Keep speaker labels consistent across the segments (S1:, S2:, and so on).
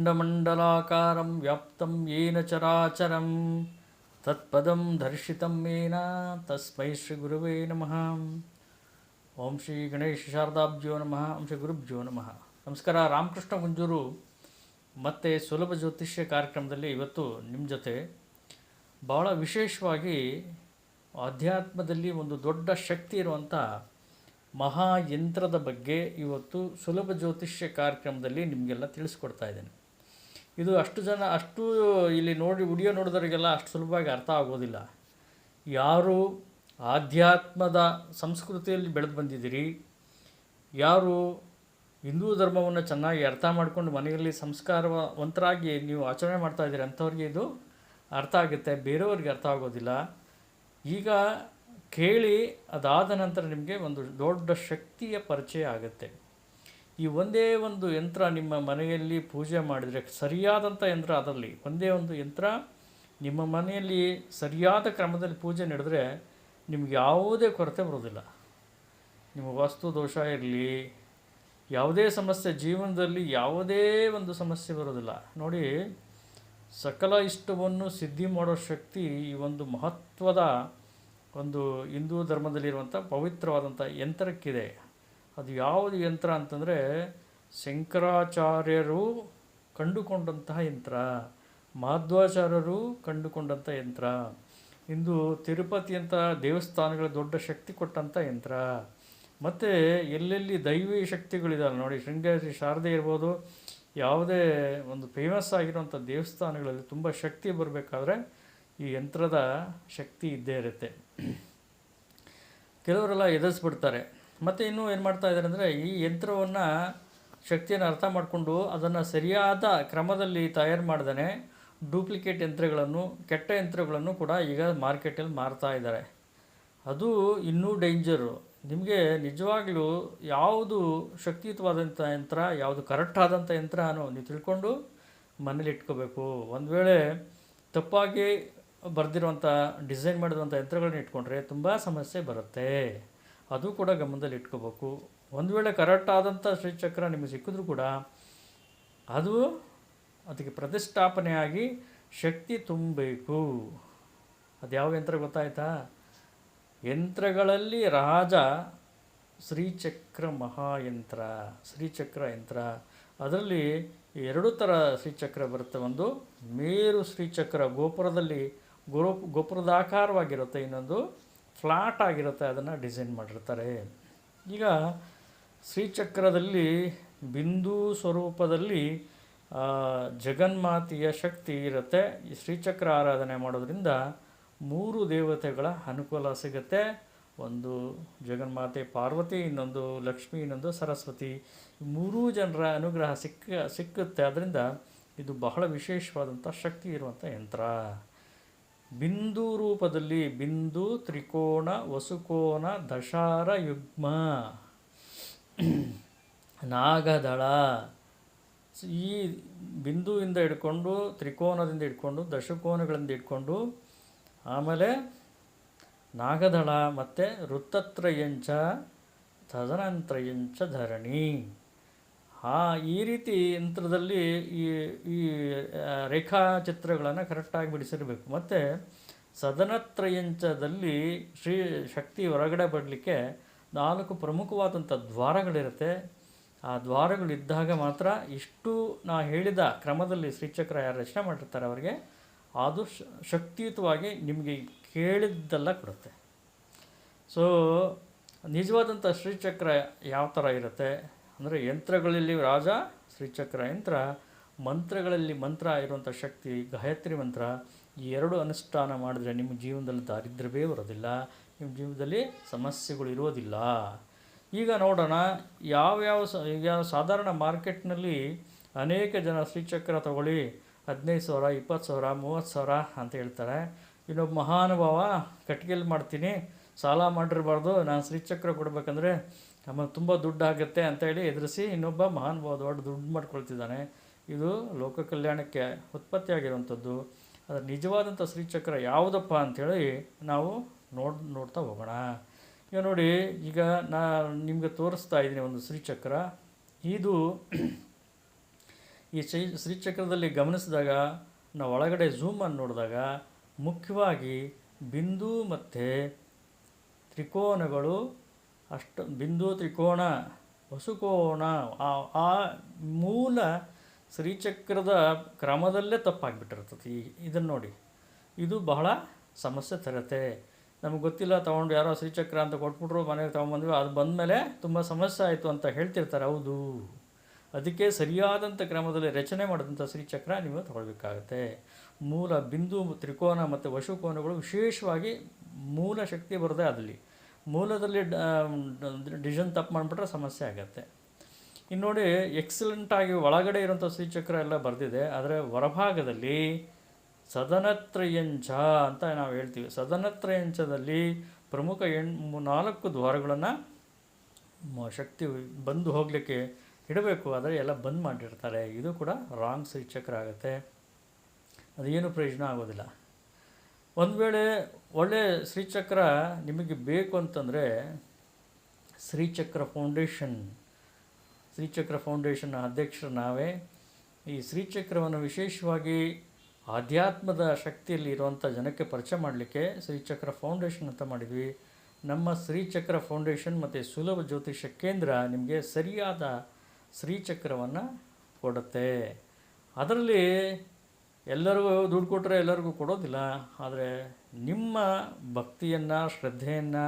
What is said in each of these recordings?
S1: ಖಂಡಮಂಡಲಾಕಾರಂ ವ್ಯಾಪ್ತಂ ಏನ ಚರಾಚರಂ. ತತ್ಪದಂ ದರ್ಶಿತಂ ಯೇನ ತಸ್ಮೈ ಶ್ರೀ ಗುರುವೇ ನಮಃ. ಓಂ ಶ್ರೀ ಗಣೇಶ ಶಾರದಾಬ್ಜೋ ನಮಃ. ಓಂ ಶ್ರೀ ಗುರುಭ್ಯೋ ನಮಃ. ನಮಸ್ಕಾರ. ರಾಮಕೃಷ್ಣ ಗುಂಜೂರು ಮತ್ತು ಸುಲಭ ಜ್ಯೋತಿಷ್ಯ ಕಾರ್ಯಕ್ರಮದಲ್ಲಿ ಇವತ್ತು ನಿಮ್ಮ ಜೊತೆ. ಭಾಳ ವಿಶೇಷವಾಗಿ ಆಧ್ಯಾತ್ಮದಲ್ಲಿ ಒಂದು ದೊಡ್ಡ ಶಕ್ತಿ ಇರುವಂಥ ಮಹಾಯಂತ್ರದ ಬಗ್ಗೆ ಇವತ್ತು ಸುಲಭ ಜ್ಯೋತಿಷ್ಯ ಕಾರ್ಯಕ್ರಮದಲ್ಲಿ ನಿಮಗೆಲ್ಲ ತಿಳಿಸ್ಕೊಡ್ತಾ ಇದ್ದೇನೆ. ಇದು ಅಷ್ಟು ಜನ ಅಷ್ಟು ಇಲ್ಲಿ ನೋಡಿ ವಿಡಿಯೋ ನೋಡಿದವರಿಗೆಲ್ಲ ಅಷ್ಟು ಸುಲಭವಾಗಿ ಅರ್ಥ ಆಗೋದಿಲ್ಲ. ಯಾರು ಆಧ್ಯಾತ್ಮದ ಸಂಸ್ಕೃತಿಯಲ್ಲಿ ಬೆಳೆದು ಬಂದಿದ್ದೀರಿ? ಯಾರು ಹಿಂದೂ ಧರ್ಮವನ್ನು ಚೆನ್ನಾಗಿ ಅರ್ಥ ಮಾಡಿಕೊಂಡು ಮನೆಯಲ್ಲಿ ಸಂಸ್ಕಾರವಂತರಾಗಿ ನೀವು ಆಚರಣೆ ಮಾಡ್ತಾ ಇದ್ದೀರಿ ಅಂಥವ್ರಿಗೆ ಇದು ಅರ್ಥ ಆಗುತ್ತೆ, ಬೇರೆಯವ್ರಿಗೆ ಅರ್ಥ ಆಗೋದಿಲ್ಲ. ಈಗ ಕೇಳಿ ಅದಾದ ನಂತರ ನಿಮಗೆ ಒಂದು ದೊಡ್ಡ ಶಕ್ತಿಯ ಪರಿಚಯ ಆಗುತ್ತೆ. ಈ ಒಂದೇ ಒಂದು ಯಂತ್ರ ನಿಮ್ಮ ಮನೆಯಲ್ಲಿ ಪೂಜೆ ಮಾಡಿದರೆ ಸರಿಯಾದಂಥ ಯಂತ್ರ ಅದರಲ್ಲಿ, ಒಂದೇ ಒಂದು ಯಂತ್ರ ನಿಮ್ಮ ಮನೆಯಲ್ಲಿ ಸರಿಯಾದ ಕ್ರಮದಲ್ಲಿ ಪೂಜೆ ನಡೆದರೆ ನಿಮ್ಗೆ ಯಾವುದೇ ಕೊರತೆ ಬರೋದಿಲ್ಲ ನಿಮ್ಮ ವಾಸ್ತು ದೋಷ ಇರಲಿ, ಯಾವುದೇ ಸಮಸ್ಯೆ ಜೀವನದಲ್ಲಿ ಯಾವುದೇ ಒಂದು ಸಮಸ್ಯೆ ಬರೋದಿಲ್ಲ ನೋಡಿ, ಸಕಲ ಇಷ್ಟವನ್ನು ಸಿದ್ಧಿ ಮಾಡೋ ಶಕ್ತಿ ಈ ಒಂದು ಮಹತ್ವದ ಒಂದು ಹಿಂದೂ ಧರ್ಮದಲ್ಲಿರುವಂಥ ಪವಿತ್ರವಾದಂಥ ಯಂತ್ರಕ್ಕಿದೆ. ಅದು ಯಾವುದು ಯಂತ್ರ ಅಂತಂದರೆ ಶಂಕರಾಚಾರ್ಯರು ಕಂಡುಕೊಂಡಂತಹ ಯಂತ್ರ ಮಾಧ್ವಾಚಾರ್ಯರು ಕಂಡುಕೊಂಡಂಥ ಯಂತ್ರ, ಇಂದು ತಿರುಪತಿ ಅಂತ ದೇವಸ್ಥಾನಗಳ ದೊಡ್ಡ ಶಕ್ತಿ ಕೊಟ್ಟಂಥ ಯಂತ್ರ, ಮತ್ತು ಎಲ್ಲೆಲ್ಲಿ ದೈವಿ ಶಕ್ತಿಗಳಿದಾವೆ ನೋಡಿ, ಶೃಂಗೇರಿ ಶಾರದೆ ಇರ್ಬೋದು, ಯಾವುದೇ ಒಂದು ಫೇಮಸ್ ಆಗಿರುವಂಥ ದೇವಸ್ಥಾನಗಳಲ್ಲಿ ತುಂಬ ಶಕ್ತಿ ಬರಬೇಕಾದ್ರೆ ಈ ಯಂತ್ರದ ಶಕ್ತಿ ಇದ್ದೇ ಇರುತ್ತೆ. ಕೆಲವರೆಲ್ಲ ಎದುರಿಸ್ಬಿಡ್ತಾರೆ ಮತ್ತು ಇನ್ನೂ ಏನು ಮಾಡ್ತಾ ಇದ್ದಾರೆ ಅಂದರೆ ಈ ಯಂತ್ರವನ್ನು ಶಕ್ತಿಯನ್ನು ಅರ್ಥ ಮಾಡಿಕೊಂಡು ಅದನ್ನು ಸರಿಯಾದ ಕ್ರಮದಲ್ಲಿ ತಯಾರು ಮಾಡ್ದೇ ಡೂಪ್ಲಿಕೇಟ್ ಯಂತ್ರಗಳನ್ನು, ಕೆಟ್ಟ ಯಂತ್ರಗಳನ್ನು ಕೂಡ ಈಗ ಮಾರ್ಕೆಟಲ್ಲಿ ಮಾರ್ತಾ ಇದ್ದಾರೆ ಅದು ಇನ್ನೂ ಡೇಂಜರು ನಿಮಗೆ ನಿಜವಾಗ್ಲೂ ಯಾವುದು ಶಕ್ತಿಯುತವಾದಂಥ ಯಂತ್ರ, ಯಾವುದು ಕರೆಕ್ಟ್ ಆದಂಥ ಯಂತ್ರ ಅನ್ನೋ ನೀವು ತಿಳ್ಕೊಂಡು ಮನೇಲಿ ಇಟ್ಕೋಬೇಕು. ಒಂದು ವೇಳೆ ತಪ್ಪಾಗಿ ಬರೆದಿರುವಂಥ ಡಿಸೈನ್ ಮಾಡಿರುವಂಥ ಯಂತ್ರಗಳನ್ನ ಇಟ್ಕೊಂಡ್ರೆ ತುಂಬ ಸಮಸ್ಯೆ ಬರುತ್ತೆ. ಅದು ಕೂಡ ಗಮನದಲ್ಲಿ ಇಟ್ಕೋಬೇಕು. ಒಂದು ವೇಳೆ ಕರೆಕ್ಟ್ ಆದಂಥ ಶ್ರೀಚಕ್ರ ನಿಮಗೆ ಸಿಕ್ಕಿದ್ರೂ ಕೂಡ ಅದು ಅದಕ್ಕೆ ಪ್ರತಿಷ್ಠಾಪನೆಯಾಗಿ ಶಕ್ತಿ ತುಂಬಬೇಕು. ಅದು ಯಾವ ಯಂತ್ರ ಗೊತ್ತಾಯ್ತಾ? ಯಂತ್ರಗಳಲ್ಲಿ ರಾಜ ಶ್ರೀಚಕ್ರ ಮಹಾಯಂತ್ರ, ಶ್ರೀಚಕ್ರ ಯಂತ್ರ. ಅದರಲ್ಲಿ ಎರಡು ಥರ ಶ್ರೀಚಕ್ರ ಬರುತ್ತೆ. ಒಂದು ಮೇರು ಶ್ರೀಚಕ್ರ ಗೋಪುರದಲ್ಲಿ ಗೋಪುರದಾಕಾರವಾಗಿರುತ್ತೆ ಇನ್ನೊಂದು ಫ್ಲಾಟ್ ಆಗಿರುತ್ತೆ ಅದನ್ನು ಡಿಸೈನ್ ಮಾಡಿರ್ತಾರೆ. ಈಗ ಶ್ರೀಚಕ್ರದಲ್ಲಿ ಬಿಂದು ಸ್ವರೂಪದಲ್ಲಿ ಜಗನ್ಮಾತೆಯ ಶಕ್ತಿ ಇರುತ್ತೆ. ಈ ಶ್ರೀಚಕ್ರ ಆರಾಧನೆ ಮಾಡೋದ್ರಿಂದ ಮೂರು ದೇವತೆಗಳ ಅನುಕೂಲ ಸಿಗುತ್ತೆ. ಒಂದು ಜಗನ್ಮಾತೆ ಪಾರ್ವತಿ, ಇನ್ನೊಂದು ಲಕ್ಷ್ಮಿ, ಇನ್ನೊಂದು ಸರಸ್ವತಿ. ಮೂರೂ ಜನರ ಅನುಗ್ರಹ ಸಿಕ್ಕ, ಸಿಕ್ಕುತ್ತೆ. ಅದರಿಂದ ಇದು ಬಹಳ ವಿಶೇಷವಾದಂಥ ಶಕ್ತಿ ಇರುವಂಥ ಯಂತ್ರ. ಬಿಂದು ರೂಪದಲ್ಲಿ ಬಿಂದು ತ್ರಿಕೋಣ ವಸುಕೋನ, ದಶಾರ, ಯುಗ್ಮ. ನಾಗದಳ. ಈ ಬಿಂದುವಿಂದ ಹಿಡ್ಕೊಂಡು, ತ್ರಿಕೋನದಿಂದ ಹಿಡ್ಕೊಂಡು, ದಶಕೋನಗಳಿಂದ ಹಿಡ್ಕೊಂಡು, ಆಮೇಲೆ ನಾಗದಳ ಮತ್ತು ವೃತ್ತತ್ರಯಂಚ ತದನಂತ್ರಯಂಚ ಧರಣಿ. ಆ, ಈ ರೀತಿ ಯಂತ್ರದಲ್ಲಿ ಈ ಈ ರೇಖಾಚಿತ್ರಗಳನ್ನು ಕರೆಕ್ಟಾಗಿ ಬಿಡಿಸಿರಬೇಕು. ಮತ್ತು ಸದನತ್ರಯಂಚದಲ್ಲಿ ಶ್ರೀ ಶಕ್ತಿ ಹೊರಗಡೆ ಬರಲಿಕ್ಕೆ ನಾಲ್ಕು ಪ್ರಮುಖವಾದಂಥ ದ್ವಾರಗಳಿರುತ್ತೆ. ಆ ದ್ವಾರಗಳಿದ್ದಾಗ ಮಾತ್ರ ಇಷ್ಟು ನಾ ಹೇಳಿದ ಕ್ರಮದಲ್ಲಿ ಶ್ರೀಚಕ್ರ ಯಾರು ರಚನೆ ಮಾಡಿರ್ತಾರೆ ಅವರಿಗೆ, ಅದು ಶಕ್ತಿಯುತವಾಗಿ ನಿಮಗೆ ಕೇಳಿದ್ದೆಲ್ಲ ಕೊಡುತ್ತೆ. ಸೊ ನಿಜವಾದಂಥ ಶ್ರೀಚಕ್ರ ಯಾವ ಥರ ಇರುತ್ತೆ? ಅಂದರೆ ಯಂತ್ರಗಳಲ್ಲಿ ರಾಜ ಶ್ರೀಚಕ್ರ ಯಂತ್ರ, ಮಂತ್ರಗಳಲ್ಲಿ ಮಂತ್ರ ಇರುವಂಥ ಶಕ್ತಿ, ಗಾಯತ್ರಿ ಮಂತ್ರ, ಈ ಎರಡು ಅನುಷ್ಠಾನ ಮಾಡಿದ್ರೆ ನಿಮ್ಮ ಜೀವನದಲ್ಲಿ ದಾರಿದ್ರ್ಯವೇ ಬರೋದಿಲ್ಲ, ನಿಮ್ಮ ಜೀವನದಲ್ಲಿ ಸಮಸ್ಯೆಗಳು ಇರೋದಿಲ್ಲ. ಈಗ ನೋಡೋಣ, ಯಾವ್ಯಾವ ಸ, ಈಗ ಸಾಧಾರಣ ಮಾರ್ಕೆಟ್ನಲ್ಲಿ ಅನೇಕ ಜನ ಶ್ರೀಚಕ್ರ ತಗೊಳ್ಳಿ, ಹದಿನೈದು ಸಾವಿರ, ಇಪ್ಪತ್ತು ಸಾವಿರ, ಮೂವತ್ತು ಸಾವಿರ ಅಂತ ಹೇಳ್ತಾರೆ. ಇನ್ನೊಬ್ಬ ಮಹಾನುಭಾವ ಕಟ್ಟಿಗೆಲಿ ಮಾಡ್ತೀನಿ, ಸಾಲ ಮಾಡಿರಬಾರ್ದು, ನಾನು ಶ್ರೀಚಕ್ರ ಕೊಡಬೇಕಂದ್ರೆ ನಮಗೆ ತುಂಬ ದುಡ್ಡು ಆಗುತ್ತೆ ಅಂತೇಳಿ ಎದುರಿಸಿ ಇನ್ನೊಬ್ಬ ಮಹಾನುಭಾವ ದೊಡ್ಡ ದುಡ್ಡು ಮಾಡ್ಕೊಳ್ತಿದ್ದಾನೆ. ಇದು ಲೋಕ ಕಲ್ಯಾಣಕ್ಕೆ ಉತ್ಪತ್ತಿಯಾಗಿರುವಂಥದ್ದು ಅದರ ನಿಜವಾದಂಥ ಶ್ರೀಚಕ್ರ ಯಾವುದಪ್ಪ ಅಂಥೇಳಿ ನಾವು ನೋಡ್, ನೋಡ್ತಾ ಹೋಗೋಣ. ಈಗ ನೋಡಿ, ಈಗ ನಾ ನಿಮಗೆ ತೋರಿಸ್ತಾ ಇದ್ದೀನಿ ಒಂದು ಶ್ರೀಚಕ್ರ. ಇದು ಈ ಶ್ರೀ, ಶ್ರೀಚಕ್ರದಲ್ಲಿ ಗಮನಿಸಿದಾಗ, ನಾವು ಒಳಗಡೆ ಝೂಮನ್ನು ನೋಡಿದಾಗ ಮುಖ್ಯವಾಗಿ ಬಿಂದು ಮತ್ತು ತ್ರಿಕೋನಗಳು ಅಷ್ಟು ಬಿಂದು ತ್ರಿಕೋಣ ಹೊಸುಕೋಣ ಆ ಮೂಲ ಶ್ರೀಚಕ್ರದ ಕ್ರಮದಲ್ಲೇ ತಪ್ಪಾಗಿಬಿಟ್ಟಿರ್ತದೆ. ಈ ಇದನ್ನು ನೋಡಿ. ಇದು ಬಹಳ ಸಮಸ್ಯೆ ತರುತ್ತೆ. ನಮಗೆ ಗೊತ್ತಿಲ್ಲ, ತೊಗೊಂಡು ಯಾರೋ ಶ್ರೀಚಕ್ರ ಅಂತ ಕೊಟ್ಬಿಟ್ರು, ಮನೆಗೆ ತೊಗೊಂಬಂದ್ವಿ ಅದು ಬಂದಮೇಲೆ ತುಂಬ ಸಮಸ್ಯೆ ಆಯಿತು ಅಂತ ಹೇಳ್ತಿರ್ತಾರೆ. ಹೌದು. ಅದಕ್ಕೆ ಸರಿಯಾದಂಥ ಕ್ರಮದಲ್ಲಿ ರಚನೆ ಮಾಡಿದಂಥ ಶ್ರೀಚಕ್ರ ನೀವು ತಗೊಳ್ಬೇಕಾಗತ್ತೆ. ಮೂಲ ಬಿಂದು, ತ್ರಿಕೋನ ಮತ್ತು ವಶುಕೋನಗಳು ವಿಶೇಷವಾಗಿ ಮೂಲ ಶಕ್ತಿ ಬರದೆ ಅದಲ್ಲಿ ಮೂಲದಲ್ಲಿ ಡಿಸಿಷನ್ ತಪ್ಪು ಮಾಡಿಬಿಟ್ರೆ ಸಮಸ್ಯೆ ಆಗುತ್ತೆ. ಇನ್ನು ನೋಡಿ ಎಕ್ಸಲೆಂಟಾಗಿ ಒಳಗಡೆ ಇರೋಂಥ ಶ್ರೀಚಕ್ರ ಎಲ್ಲ ಬರೆದಿದೆ, ಆದರೆ ಹೊರಭಾಗದಲ್ಲಿ ಸದನತ್ರಯಂಚ ಅಂತ ನಾವು ಹೇಳ್ತೀವಿ. ಸದನತ್ರಯಂಚದಲ್ಲಿ ಪ್ರಮುಖ ಎಂಟು, ನಾಲ್ಕು ದ್ವಾರಗಳನ್ನು ಶಕ್ತಿ ಬಂದು ಹೋಗಲಿಕ್ಕೆ ಇಡಬೇಕು. ಆದರೆ ಎಲ್ಲ ಬಂದ್ ಮಾಡಿರ್ತಾರೆ. ಇದು ಕೂಡ ರಾಂಗ್ ಶ್ರೀಚಕ್ರ ಆಗುತ್ತೆ. ಅದೇನು ಪ್ರಯೋಜನ ಆಗೋದಿಲ್ಲ. ಒಂದು ವೇಳೆ ಒಳ್ಳೆ ಶ್ರೀಚಕ್ರ ನಿಮಗೆ ಬೇಕು ಅಂತಂದರೆ ಶ್ರೀಚಕ್ರ ಫೌಂಡೇಶನ್ ಶ್ರೀಚಕ್ರ ಫೌಂಡೇಶನ್ ಅಧ್ಯಕ್ಷರು ನಾವೇ. ಈ ಶ್ರೀಚಕ್ರವನ್ನು ವಿಶೇಷವಾಗಿ ಆಧ್ಯಾತ್ಮದ ಶಕ್ತಿಯಲ್ಲಿ ಇರುವಂಥ ಜನಕ್ಕೆ ಪರಿಚಯ ಮಾಡಲಿಕ್ಕೆ ಶ್ರೀಚಕ್ರ ಫೌಂಡೇಶನ್ ಅಂತ ಮಾಡಿದ್ವಿ. ನಮ್ಮ ಶ್ರೀಚಕ್ರ ಫೌಂಡೇಶನ್ ಮತ್ತು ಸುಲಭ ಜ್ಯೋತಿಷ್ಯ ಕೇಂದ್ರ ನಿಮಗೆ ಸರಿಯಾದ ಶ್ರೀಚಕ್ರವನ್ನು ಕೊಡುತ್ತೆ. ಅದರಲ್ಲಿ ಎಲ್ಲರಿಗೂ ದುಡ್ಡು ಕೊಟ್ಟರೆ ಎಲ್ಲರಿಗೂ ಕೊಡೋದಿಲ್ಲ, ಆದರೆ ನಿಮ್ಮ ಭಕ್ತಿಯನ್ನು, ಶ್ರದ್ಧೆಯನ್ನು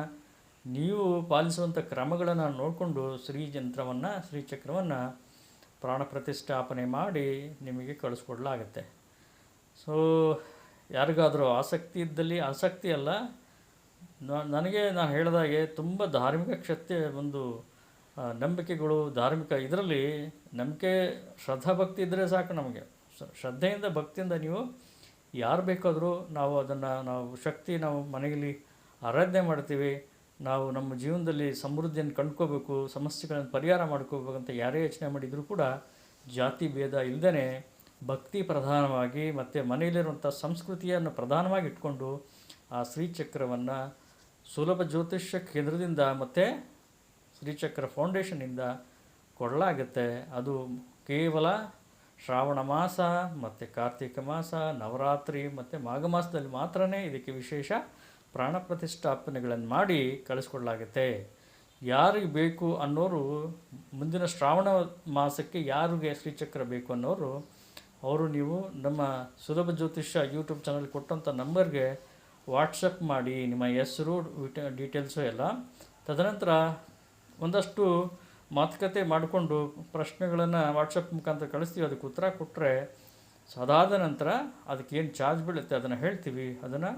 S1: ನೀವು ಪಾಲಿಸುವಂಥ ಕ್ರಮಗಳನ್ನು ನೋಡಿಕೊಂಡು ಶ್ರೀ ಯಂತ್ರವನ್ನು ಶ್ರೀಚಕ್ರವನ್ನು ಪ್ರಾಣ ಪ್ರತಿಷ್ಠಾಪನೆ ಮಾಡಿ ನಿಮಗೆ ಕಳಿಸ್ಕೊಡ್ಲಾಗತ್ತೆ. ಸೊ ಯಾರಿಗಾದರೂ ಆಸಕ್ತಿ ಇದ್ದಲ್ಲಿ, ಆಸಕ್ತಿ ಅಲ್ಲ ನನಗೆ ನಾನು ಹೇಳಿದಾಗೆ ತುಂಬ ಧಾರ್ಮಿಕ ಕ್ಷತ್ಯ ಒಂದು ನಂಬಿಕೆಗಳು ಧಾರ್ಮಿಕ ಇದರಲ್ಲಿ ನಂಬಿಕೆ ಶ್ರದ್ಧಾಭಕ್ತಿ ಇದ್ದರೆ ಸಾಕು ನಮಗೆ. ಶ್ರದ್ಧೆಯಿಂದ, ಭಕ್ತಿಯಿಂದ ನೀವು ಯಾರು ಬೇಕಾದರೂ ನಾವು ಅದನ್ನು, ನಾವು ಶಕ್ತಿ ನಾವು ಮನೆಯಲ್ಲಿ ಆರಾಧನೆ ಮಾಡ್ತೀವಿ. ನಾವು ನಮ್ಮ ಜೀವನದಲ್ಲಿ ಸಮೃದ್ಧಿಯನ್ನು ಕಂಡ್ಕೋಬೇಕು, ಸಮಸ್ಯೆಗಳನ್ನು ಪರಿಹಾರ ಮಾಡ್ಕೋಬೇಕು ಅಂತ ಯಾರೇ ಯೋಚನೆ ಮಾಡಿದರೂ ಕೂಡ ಜಾತಿ ಭೇದ ಇಲ್ಲದೇ ಭಕ್ತಿ ಪ್ರಧಾನವಾಗಿ ಮತ್ತು ಮನೆಯಲ್ಲಿರುವಂಥ ಸಂಸ್ಕೃತಿಯನ್ನು ಪ್ರಧಾನವಾಗಿ ಇಟ್ಕೊಂಡು ಆ ಶ್ರೀಚಕ್ರವನ್ನು ಸುಲಭ ಜ್ಯೋತಿಷ್ಯ ಕೇಂದ್ರದಿಂದ ಮತ್ತು ಶ್ರೀಚಕ್ರ ಫೌಂಡೇಶನ್ನಿಂದ ಕೊಡಲಾಗುತ್ತೆ. ಅದು ಕೇವಲ ಶ್ರಾವಣ ಮಾಸ, ಮತ್ತು ಕಾರ್ತಿಕ ಮಾಸ, ನವರಾತ್ರಿ, ಮತ್ತು ಮಾಘ ಮಾಸದಲ್ಲಿ ಮಾತ್ರನೇ ಇದಕ್ಕೆ ವಿಶೇಷ ಪ್ರಾಣ ಪ್ರತಿಷ್ಠಾಪನೆಗಳನ್ನು ಮಾಡಿ ಕಳಿಸ್ಕೊಡ್ಲಾಗುತ್ತೆ. ಯಾರಿಗೆ ಬೇಕು ಅನ್ನೋರು, ಮುಂದಿನ ಶ್ರಾವಣ ಮಾಸಕ್ಕೆ ಯಾರಿಗೆ ಶ್ರೀಚಕ್ರ ಬೇಕು ಅನ್ನೋರು, ಅವರು ನೀವು ನಮ್ಮ ಸುಲಭ ಜ್ಯೋತಿಷ್ಯ ಯೂಟ್ಯೂಬ್ ಚಾನಲ್ ಕೊಟ್ಟಂಥ ನಂಬರ್ಗೆ ವಾಟ್ಸಪ್ ಮಾಡಿ, ನಿಮ್ಮ ಹೆಸರು, ಡೀಟೇಲ್ಸು ಎಲ್ಲ. ತದನಂತರ ಒಂದಷ್ಟು ಮಾತುಕತೆ ಮಾಡಿಕೊಂಡು ಪ್ರಶ್ನೆಗಳನ್ನು ವಾಟ್ಸಪ್ ಮುಖಾಂತರ ಕಳಿಸ್ತೀವಿ. ಅದಕ್ಕೆ ಉತ್ತರ ಕೊಟ್ಟರೆ ಅದಾದ ನಂತರ ಅದಕ್ಕೆ ಏನು ಚಾರ್ಜ್ ಬೀಳುತ್ತೆ ಅದನ್ನು ಹೇಳ್ತೀವಿ. ಅದನ್ನು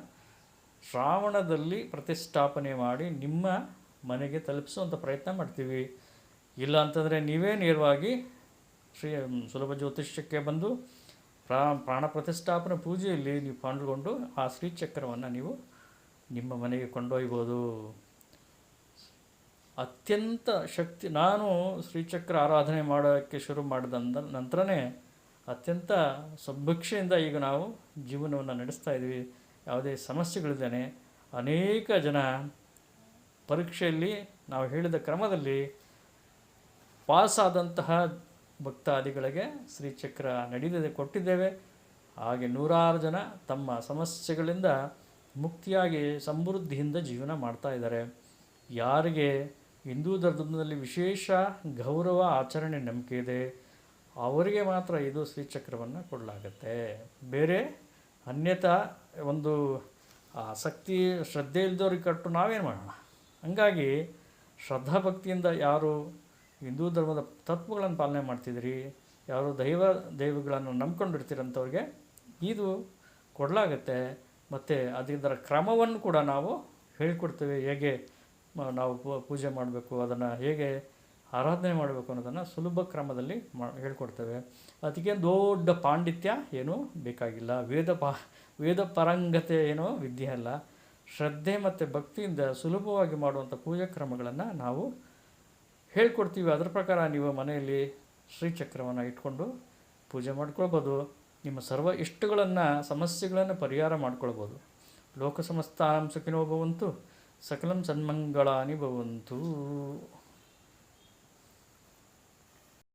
S1: ಶ್ರಾವಣದಲ್ಲಿ ಪ್ರತಿಷ್ಠಾಪನೆ ಮಾಡಿ ನಿಮ್ಮ ಮನೆಗೆ ತಲುಪಿಸುವಂಥ ಪ್ರಯತ್ನ ಮಾಡ್ತೀವಿ. ಇಲ್ಲ ಅಂತಂದರೆ ನೀವೇ ನೇರವಾಗಿ ಶ್ರೀ ಸುಲಭ ಜ್ಯೋತಿಷ್ಯಕ್ಕೆ ಬಂದು ಪ್ರಾ, ಪ್ರಾಣ ಪ್ರತಿಷ್ಠಾಪನೆ ಪೂಜೆಯಲ್ಲಿ ನೀವು ಪಾಲ್ಗೊಂಡು ಆ ಶ್ರೀಚಕ್ರವನ್ನು ನೀವು ನಿಮ್ಮ ಮನೆಗೆ ಕೊಂಡೊಯ್ಬೋದು. ಅತ್ಯಂತ ಶಕ್ತಿ, ನಾನು ಶ್ರೀಚಕ್ರ ಆರಾಧನೆ ಮಾಡೋಕ್ಕೆ ಶುರು ಮಾಡಿದ ನಂತರನೇ ಅತ್ಯಂತ ಸಬ್ಭಕ್ಷೆಯಿಂದ ಈಗ ನಾವು ಜೀವನವನ್ನು ನಡೆಸ್ತಾ ಇದ್ದೀವಿ. ಯಾವುದೇ ಸಮಸ್ಯೆಗಳಿದ್ದೇನೆ, ಅನೇಕ ಜನ ಪರೀಕ್ಷೆಯಲ್ಲಿ ನಾವು ಹೇಳಿದ ಕ್ರಮದಲ್ಲಿ ಪಾಸಾದಂತಹ ಭಕ್ತಾದಿಗಳಿಗೆ ಶ್ರೀಚಕ್ರ ನಡೆದಿದೆ, ಕೊಟ್ಟಿದ್ದೇವೆ. ಹಾಗೆ ನೂರಾರು ಜನ ತಮ್ಮ ಸಮಸ್ಯೆಗಳಿಂದ ಮುಕ್ತಿಯಾಗಿ ಸಮೃದ್ಧಿಯಿಂದ ಜೀವನ ಮಾಡ್ತಾ ಇದ್ದಾರೆ. ಯಾರಿಗೆ ಹಿಂದೂ ಧರ್ಮದಲ್ಲಿ ವಿಶೇಷ ಗೌರವ ಆಚರಣೆ ನಂಬಿಕೆ ಇದೆ. ಅವರಿಗೆ ಮಾತ್ರ ಇದು ಶ್ರೀಚಕ್ರವನ್ನು ಕೊಡಲಾಗತ್ತೆ. ಬೇರೆ ಅನ್ಯತಾ ಒಂದು ಆಸಕ್ತಿ, ಶ್ರದ್ಧೆ ಇಲ್ದವ್ರಿಗೆ ಕಟ್ಟು ನಾವೇನು ಮಾಡೋಣ? ಹಂಗಾಗಿ ಶ್ರದ್ಧಾಭಕ್ತಿಯಿಂದ ಯಾರು ಹಿಂದೂ ಧರ್ಮದ ತತ್ವಗಳನ್ನು ಪಾಲನೆ ಮಾಡ್ತಿದ್ರಿ ಯಾರು ದೈವ ದೈವಗಳನ್ನು ನಂಬ್ಕೊಂಡಿರ್ತೀರಂಥವ್ರಿಗೆ ಇದು ಕೊಡಲಾಗತ್ತೆ. ಮತ್ತು ಅದರ ಕ್ರಮವನ್ನು ಕೂಡ ನಾವು ಹೇಳಿಕೊಡ್ತೇವೆ. ಹೇಗೆ ನಾವು ಪೂಜೆ ಮಾಡಬೇಕು, ಅದನ್ನು ಹೇಗೆ ಆರಾಧನೆ ಮಾಡಬೇಕು ಅನ್ನೋದನ್ನು ಸುಲಭ ಕ್ರಮದಲ್ಲಿ ಮಾ, ಹೇಳ್ಕೊಡ್ತೇವೆ. ಅದಕ್ಕೆ ದೊಡ್ಡ ಪಾಂಡಿತ್ಯ ಏನೂ ಬೇಕಾಗಿಲ್ಲ. ವೇದ ಪಾ, ವೇದ ಪರಂಗತೆ ಏನೋ ವಿದ್ಯೆ ಅಲ್ಲ. ಶ್ರದ್ಧೆ ಮತ್ತು ಭಕ್ತಿಯಿಂದ ಸುಲಭವಾಗಿ ಮಾಡುವಂಥ ಪೂಜಾ ಕ್ರಮಗಳನ್ನು ನಾವು ಹೇಳ್ಕೊಡ್ತೀವಿ. ಅದರ ಪ್ರಕಾರ ನೀವು ಮನೆಯಲ್ಲಿ ಶ್ರೀಚಕ್ರವನ್ನು ಇಟ್ಕೊಂಡು ಪೂಜೆ ಮಾಡ್ಕೊಳ್ಬೋದು. ನಿಮ್ಮ ಸರ್ವ ಇಷ್ಟಗಳನ್ನು, ಸಮಸ್ಯೆಗಳನ್ನು ಪರಿಹಾರ ಮಾಡ್ಕೊಳ್ಬೋದು. ಲೋಕ ಸಮಸ್ತಾನಂ ಸುಖಿನೋ ಭವಂತು. ಸಕಲಂ ಸನ್ಮಂಗಳಾನಿ ಭವಂತು.